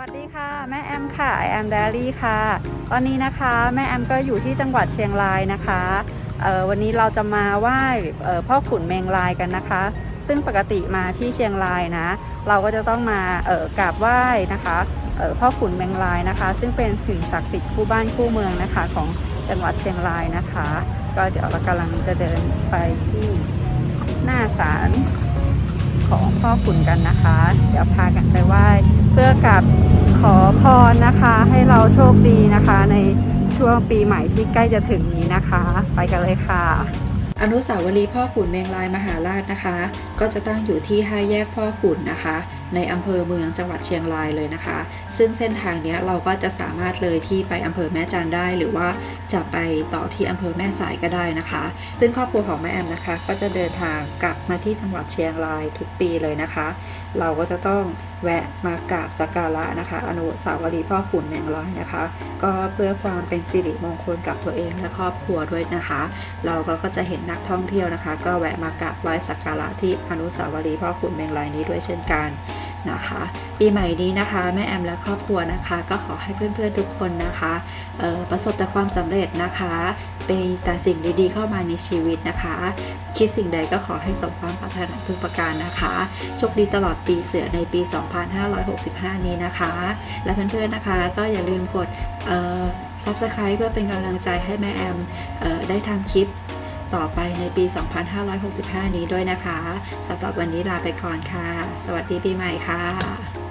วัสดีค่ะ I am Diary ค่ะ ตอนนี้นะคะแม่แอมก็อยู่ที่จังหวัดเชียงรายนะคะวันนี้เราจะมาไหว้พ่อขุนเมงลายกันนะคะ ซึ่งปกติมาที่เชียงรายนะ เราก็จะต้องมากราบไหว้นะคะพ่อขุนเมงลายนะคะ ซึ่งเป็นสิ่งศักดิ์สิทธิ์คู่บ้านคู่เมืองนะคะของจังหวัดเชียงรายนะคะ ก็เดี๋ยวเรากำลังจะเดินไปที่หน้าศาล ของพ่อขุนกันนะคะ เดี๋ยวพากันไปไหว้เพื่อกับขอพรนะคะ ให้เราโชคดีนะคะ ในช่วงปีใหม่ที่ใกล้จะถึงนี้นะคะ ไปกันเลยค่ะ อนุสาวรีย์พ่อขุนเมงลายมหาราชนะคะ ก็จะตั้งอยู่ที่ห้าแยกพ่อขุนนะคะ ในอำเภอเมืองจังหวัดเชียงรายเลยนะคะ ซึ่งเส้นทางนี้เราก็จะสามารถเลยที่ไปอำเภอแม่จันได้ หรือว่าจะไปต่อที่อำเภอแม่สายก็ได้นะคะ ซึ่งครอบครัวของแม่แอมนะคะ ก็จะเดินทางกลับมาที่จังหวัดเชียงรายทุกปีเลยนะคะ เราก็จะต้องแวะมากราบสักการะนะคะ อนุสาวรีย์พ่อขุนแมงลอยนะคะ ก็เพื่อความเป็นสิริมงคลกับตัวเองและครอบครัวด้วยนะคะ เราก็จะเห็นนักท่องเที่ยวนะคะ ก็แวะมากราบไหว้สักการะที่อนุสาวรีย์พ่อขุนแมงลอยนี้ด้วยเช่นกัน นะคะ ปีใหม่นี้นะคะแม่แอมและครอบครัวนะคะ ก็ขอให้เพื่อนๆทุกคนนะคะประสบแต่ความสำเร็จนะคะเป็นแต่สิ่งดีๆเข้ามาในชีวิตนะคะ คิดสิ่งใดก็ขอให้สมความปรารถนาทุกประการนะคะโชคดีตลอดปีเสือในปี 2565 นี้นะคะ และเพื่อนๆนะคะก็อย่าลืมกดเอ่อ Subscribe เพื่อเป็นกำลังใจให้แม่แอมออได้ทำคลิป ต่อไปในปี 2565 นี้ด้วยนะคะสำหรับวันนี้ลาไปก่อนค่ะ สวัสดีปีใหม่ค่ะ